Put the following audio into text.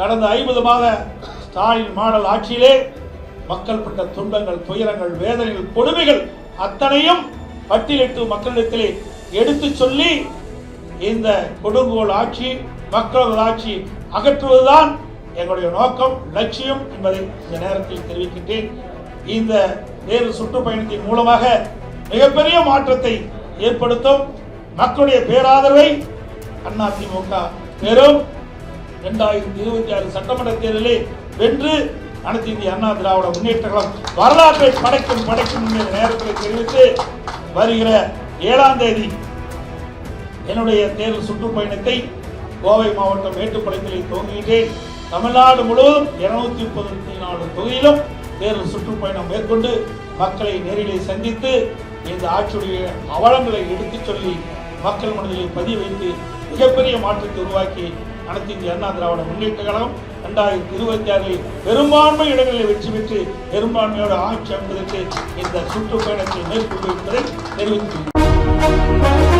கடந்த ஐம்பது மாத ஸ்டாலின் மாடல் ஆட்சியிலே மக்கள் பட்ட துன்பங்கள் துயரங்கள் வேதனைகள் கொடுமைகள் அத்தனையும் பட்டியலிட்டு மக்களிடத்திலே எடுத்துச் சொல்லி இந்த கொடுங்கோல் ஆட்சி மக்களது ஆட்சி அகற்றுவதுதான் எங்களுடைய நோக்கம் லட்சியம் என்பதை இந்த நேரத்தில் தெரிவிக்கின்றேன். இந்த நேரு சுற்றுப்பயணத்தின் மூலமாக மிகப்பெரிய மாற்றத்தை ஏற்படுத்தும் மக்களுடைய பேராதரவை அதிமுக பெறும். இரண்டாயிரத்தி இருபத்தி ஆறு சட்டமன்ற தேர்தலை வென்று அனைத்து இந்திய அண்ணா திராவிட முன்னேற்ற கழகம் வரலாற்றை படைக்கும் படைக்கும் என்ற நேரத்தில் தெரிவித்து வருகிற ஏழாம் தேதி என்னுடைய தேர்தல் சுற்றுப்பயணத்தை கோவை மாவட்டம் மேட்டுப்பாளையத்தில் துவங்குகின்றேன். தமிழ்நாடு முழுவதும் இருநூத்தி முப்பத்தி நாலு தொகுதியிலும் தேர்தல் சுற்றுப்பயணம் மேற்கொண்டு மக்களை நேரிலே சந்தித்து இந்த ஆட்சியுடைய அவலங்களை எடுத்துச் சொல்லி மக்கள் மனதில் பதிய வைத்து மிகப்பெரிய மாற்றத்தை உருவாக்கி அனைத்து இந்திய அண்ணா திராவிட முன்னேற்ற கழகம் ரெண்டாயிரத்தி இருபத்தி ஆறில் பெரும்பான்மை இடங்களில் வெற்றி பெற்று பெரும்பான்மையோட ஆட்சி அமைப்பதற்கு இந்த சுற்றுப்பயணத்தை மேற்கொண்டு என்பதை தெரிவித்துள்ளேன்